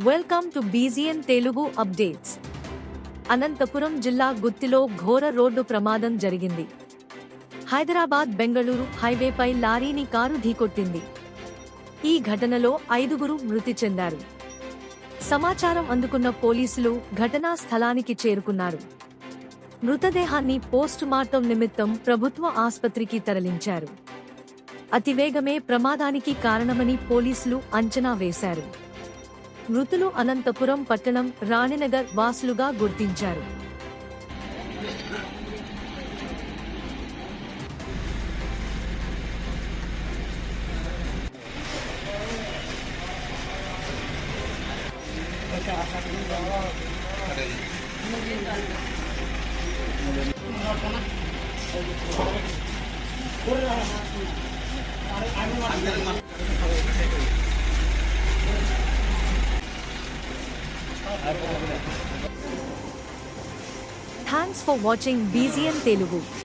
Welcome to BGN Telugu updates Anantapuram జిల్లా గుత్తిలో ఘోర రోడ్డు ప్రమాదం జరిగింది. హైదరాబాద్ బెంగళూరు హైవేపై లారీని కారు ఢీకొట్టింది. ఈ ఘటనలో ఐదుగురు మృతి చెందారు. సమాచారం అందుకున్న పోలీసులు ఘటనా స్థలానికి చేరుకున్నారు. మృతదేహాన్ని పోస్టుమార్టం నిమిత్తం ప్రభుత్వ ఆసుపత్రికి తరలించారు. అతివేగమే ప్రమాదానికి కారణమని పోలీసులు అంచనా వేశారు. మృతులు అనంతపురం పట్టణం రాణినగర్ వాసులుగా గుర్తించారు. Thanks for watching BGN Telugu